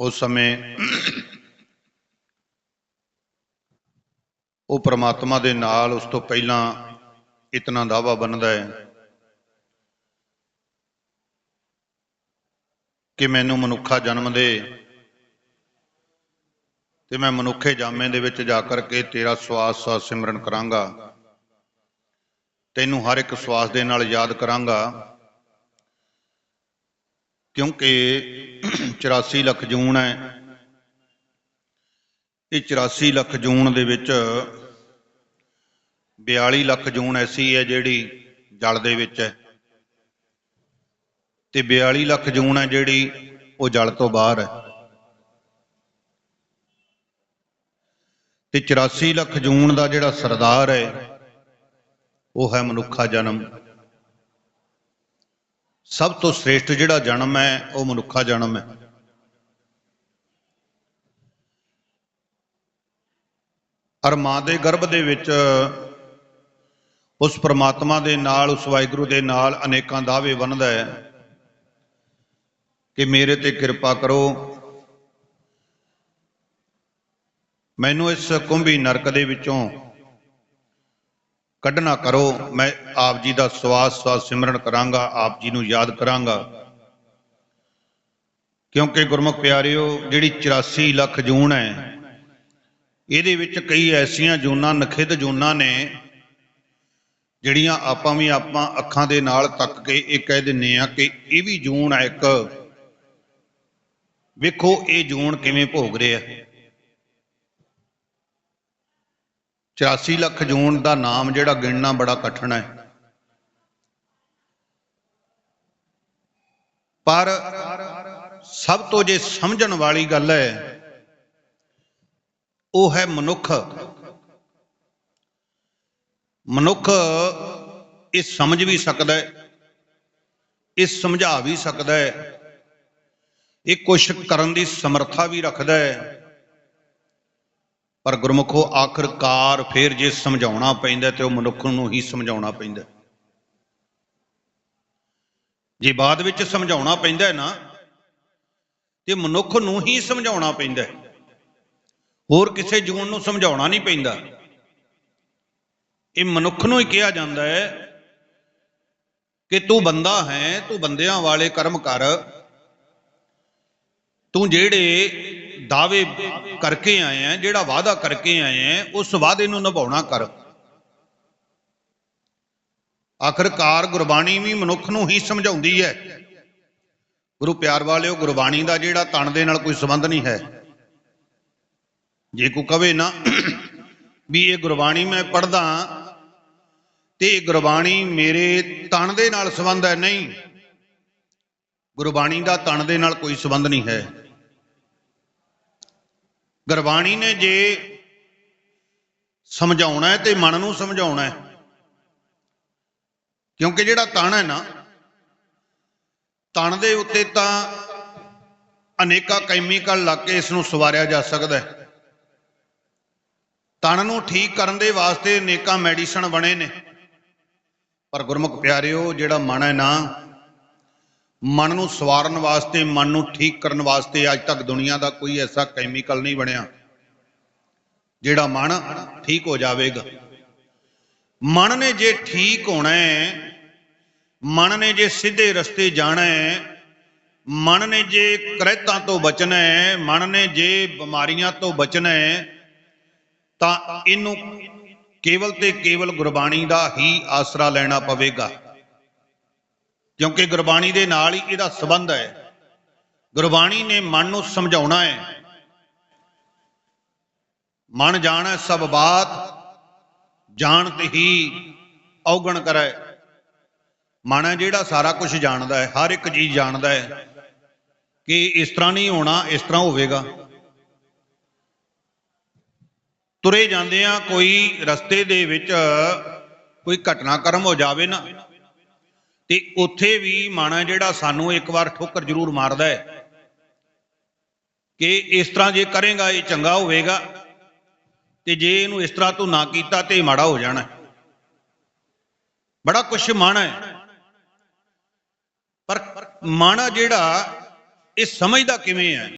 ਉਸ ਸਮੇਂ ਉਹ ਪ੍ਰਮਾਤਮਾ ਦੇ ਨਾਲ ਉਸ ਤੋਂ ਪਹਿਲਾਂ ਇਤਨਾ ਦਾਵਾ ਬਣਦਾ ਹੈ ਕਿ ਮੈਨੂੰ ਮਨੁੱਖਾ ਜਨਮ ਦੇ ਤੇ ਮੈਂ ਮਨੁੱਖੇ ਜਾਮੇ ਦੇ ਵਿੱਚ ਜਾ ਕਰਕੇ ਤੇਰਾ ਸਵਾਸ ਸਵਾਸ ਸਿਮਰਨ ਕਰਾਂਗਾ। ਤੈਨੂੰ ਹਰ ਇੱਕ ਸਵਾਸ ਦੇ ਨਾਲ ਯਾਦ ਕਰਾਂਗਾ। ਕਿਉਂਕਿ 84 ਲੱਖ ਜੂਨ ਹੈ। ਇਹ 84 ਲੱਖ ਜੂਨ ਦੇ ਵਿੱਚ 42 ਲੱਖ ਜੂਨ ਐਸੀ ਹੈ ਜਿਹੜੀ ਜਲ ਦੇ ਵਿੱਚ ਹੈ। ਤੇ 42 ਲੱਖ ਜੂਨ ਹੈ ਜਿਹੜੀ ਉਹ ਜਲ ਤੋਂ ਬਾਹਰ ਹੈ। ਤੇ 84 ਲੱਖ ਜੂਨ ਦਾ ਜਿਹੜਾ ਸਰਦਾਰ ਹੈ, ਉਹ ਹੈ ਮਨੁੱਖਾ ਜਨਮ। ਸਭ ਤੋਂ ਸ੍ਰੇਸ਼ਟ ਜਿਹੜਾ ਜਨਮ ਹੈ, ਉਹ ਮਨੁੱਖਾ ਜਨਮ ਹੈ। ਔਰ ਮਾਂ ਦੇ ਗਰਭ ਦੇ ਵਿੱਚ ਉਸ ਪ੍ਰਮਾਤਮਾ ਦੇ ਨਾਲ, ਉਸ ਵਾਹਿਗੁਰੂ ਦੇ ਨਾਲ ਅਨੇਕਾਂ ਦਾਅਵੇ ਬਣਦਾ ਹੈ ਕਿ ਮੇਰੇ ਤੇ ਕਿਰਪਾ ਕਰੋ। ਮੈਨੂੰ ਇਸ ਕੁੰਭੀ ਨਰਕ ਦੇ ਵਿੱਚੋਂ ਕੱਢਣਾ ਕਰੋ, ਮੈਂ ਆਪ ਜੀ ਦਾ ਸਵਾਸ ਸਵਾਸ ਸਿਮਰਨ ਕਰਾਂਗਾ, ਆਪ ਜੀ ਨੂੰ ਯਾਦ ਕਰਾਂਗਾ। ਕਿਉਂਕਿ ਗੁਰਮੁਖ ਪਿਆਰਿਓ, ਜਿਹੜੀ 84 ਲੱਖ ਜੂਨ ਹੈ, ਇਹਦੇ ਵਿੱਚ ਕਈ ਐਸੀਆਂ ਜੂਨਾਂ, ਨਖਿੱਧ ਜੂਨਾਂ ਨੇ, ਜਿਹੜੀਆਂ ਆਪਾਂ ਵੀ ਆਪਾਂ ਅੱਖਾਂ ਦੇ ਨਾਲ ਤੱਕ ਕੇ ਇਹ ਕਹਿ ਦਿੰਨੇ ਆ ਕਿ ਇਹ ਵੀ ਜੂਨ ਹੈ ਇੱਕ। ਵੇਖੋ ਇਹ ਜੂਨ ਕਿਵੇਂ ਭੋਗ ਰਿਹਾ। 84 ਲੱਖ ਜੂਨ ਦਾ ਨਾਮ ਜਿਹੜਾ ਗਿਣਨਾ ਬੜਾ ਕਠਿਨ ਹੈ। ਪਰ ਸਭ ਤੋਂ ਜੇ ਸਮਝਣ ਵਾਲੀ ਗੱਲ ਹੈ, ਉਹ ਹੈ ਮਨੁੱਖ। ਮਨੁੱਖ ਇਹ ਸਮਝ ਵੀ ਸਕਦਾ ਹੈ, ਇਹ ਸਮਝਾ ਵੀ ਸਕਦਾ ਹੈ, ਇਹ ਕੁਛ ਕਰਨ ਦੀ ਸਮਰੱਥਾ ਵੀ ਰੱਖਦਾ ਹੈ। ਪਰ ਗੁਰਮੁਖੋ ਆਖਰਕਾਰ ਫਿਰ ਜੇ ਸਮਝਾਉਣਾ ਪੈਂਦਾ ਤੇ ਉਹ ਮਨੁੱਖ ਨੂੰ ਹੀ ਸਮਝਾਉਣਾ ਪੈਂਦਾ। ਜੇ ਬਾਅਦ ਵਿੱਚ ਸਮਝਾਉਣਾ ਪੈਂਦਾ ਹੈ ਨਾ, ਤੇ ਮਨੁੱਖ ਨੂੰ ਹੀ ਸਮਝਾਉਣਾ ਪੈਂਦਾ। ਹੋਰ ਕਿਸੇ ਜੂਨ ਨੂੰ ਸਮਝਾਉਣਾ ਨਹੀਂ ਪੈਂਦਾ। ਇਹ ਮਨੁੱਖ ਨੂੰ ਹੀ ਕਿਹਾ ਜਾਂਦਾ ਹੈ ਕਿ ਤੂੰ ਬੰਦਾ ਹੈ, ਤੂੰ ਬੰਦਿਆਂ ਵਾਲੇ ਕਰਮ ਕਰ। ਤੂੰ ਜਿਹੜੇ ਦਾਅਵੇ ਕਰਕੇ ਆਏ ਆ, ਜਿਹੜਾ ਵਾਅਦਾ ਕਰਕੇ ਆਏ ਆ, ਉਸ ਵਾਅਦੇ ਨੂੰ ਨਿਭਾਉਣਾ ਕਰ। ਆਖਰਕਾਰ ਗੁਰਬਾਣੀ ਵੀ ਮਨੁੱਖ ਨੂੰ ਹੀ ਸਮਝਾਉਂਦੀ ਹੈ। ਗੁਰੂ ਪਿਆਰ ਵਾਲਿਓ, ਗੁਰਬਾਣੀ ਦਾ ਜਿਹੜਾ ਤਣ ਦੇ ਨਾਲ ਕੋਈ ਸੰਬੰਧ ਨਹੀਂ ਹੈ। ਜੇ ਕੋ ਕਵੇ ਨਾ ਵੀ ਇਹ ਗੁਰਬਾਣੀ ਮੈਂ ਪੜਦਾ ਤੇ ਇਹ ਗੁਰਬਾਣੀ ਮੇਰੇ ਤਣ ਦੇ ਨਾਲ ਸੰਬੰਧ ਹੈ, ਨਹੀਂ। ਗੁਰਬਾਣੀ ਦਾ ਤਣ ਦੇ ਨਾਲ ਕੋਈ ਸੰਬੰਧ ਨਹੀਂ ਹੈ। ਗੁਰਬਾਣੀ ਨੇ ਜੇ ਸਮਝਾਉਣਾ ਹੈ ਤੇ ਮਨ ਨੂੰ ਸਮਝਾਉਣਾ ਹੈ। ਕਿਉਂਕਿ ਜਿਹੜਾ ਤਣ ਹੈ ਨਾ ਤਣ ਦੇ ਉੱਤੇ ਤਾਂ ਅਨੇਕਾਂ ਕੈਮੀਕਲ ਲੱਗ ਕੇ ਇਸ ਨੂੰ ਸਵਾਰਿਆ ਜਾ ਸਕਦਾ ਹੈ। ਤਣ ਨੂੰ ਠੀਕ ਕਰਨ ਦੇ ਵਾਸਤੇ ਅਨੇਕਾਂ ਮੈਡੀਸਨ ਬਣੇ ਨੇ। ਪਰ ਗੁਰਮੁਖ ਪਿਆਰਿਓ, ਜਿਹੜਾ ਮਨ ਹੈ ਨਾ ਮਨ ਨੂੰ ਸਵਾਰਨ ਵਾਸਤੇ, ਮਨ ਨੂੰ ਠੀਕ ਕਰਨ ਵਾਸਤੇ ਅੱਜ ਤੱਕ ਦੁਨੀਆ ਦਾ ਕੋਈ ਐਸਾ ਕੈਮੀਕਲ ਨਹੀਂ ਬਣਿਆ ਜਿਹੜਾ ਮਨ ਠੀਕ ਹੋ ਜਾਵੇਗਾ। ਮਨ ਨੇ ਜੇ ਠੀਕ ਹੋਣਾ ਹੈ, ਮਨ ਨੇ ਜੇ ਸਿੱਧੇ ਰਸਤੇ ਜਾਣਾ ਹੈ, ਮਨ ਨੇ ਜੇ ਕਰਹਿਤਾਂ ਤੋਂ ਬਚਣਾ ਹੈ, ਮਨ ਨੇ ਜੇ ਬਿਮਾਰੀਆਂ ਤੋਂ ਬਚਣਾ ਹੈ, ਤਾਂ ਇਹਨੂੰ ਕੇਵਲ ਤੇ ਕੇਵਲ ਗੁਰਬਾਣੀ ਦਾ ਹੀ ਆਸਰਾ ਲੈਣਾ ਪਵੇਗਾ। ਕਿਉਂਕਿ ਗੁਰਬਾਣੀ ਦੇ ਨਾਲ ਹੀ ਇਹਦਾ ਸਬੰਧ ਹੈ। ਗੁਰਬਾਣੀ ਨੇ ਮਨ ਨੂੰ ਸਮਝਾਉਣਾ ਹੈ। ਮਨ ਜਾਣੈ ਸਭ ਬਾਤ, ਜਾਣਤ ਹੀ ਔਗਣ ਕਰੈ। ਮਨ ਹੈ ਜਿਹੜਾ ਸਾਰਾ ਕੁਝ ਜਾਣਦਾ ਹੈ, ਹਰ ਇੱਕ ਚੀਜ਼ ਜਾਣਦਾ ਹੈ। ਕਿ ਇਸ ਤਰ੍ਹਾਂ ਨਹੀਂ ਹੋਣਾ, ਇਸ ਤਰ੍ਹਾਂ ਹੋਵੇਗਾ। ਤੁਰੇ ਜਾਂਦੇ ਆ ਕੋਈ ਰਸਤੇ ਦੇ ਵਿੱਚ ਕੋਈ ਘਟਨਾਕ੍ਰਮ ਹੋ ਜਾਵੇ ਨਾ ਤੇ ਉੱਥੇ ਵੀ ਮਨ ਹੈ ਜਿਹੜਾ ਸਾਨੂੰ ਇੱਕ ਵਾਰ ਠੋਕਰ ਜ਼ਰੂਰ ਮਾਰਦਾ ਹੈ ਕਿ ਇਸ ਤਰ੍ਹਾਂ ਜੇ ਕਰੇਗਾ, ਇਹ ਚੰਗਾ ਹੋਵੇਗਾ ਤੇ ਜੇ ਇਹਨੂੰ ਇਸ ਤਰ੍ਹਾਂ ਤੂੰ ਨਾ ਕੀਤਾ ਤੇ ਇਹ ਮਾੜਾ ਹੋ ਜਾਣਾ ਬੜਾ ਕੁਛ ਮਨ ਹੈ। ਪਰ ਮਨ ਆ ਜਿਹੜਾ, ਇਹ ਸਮਝਦਾ ਕਿਵੇਂ ਹੈ?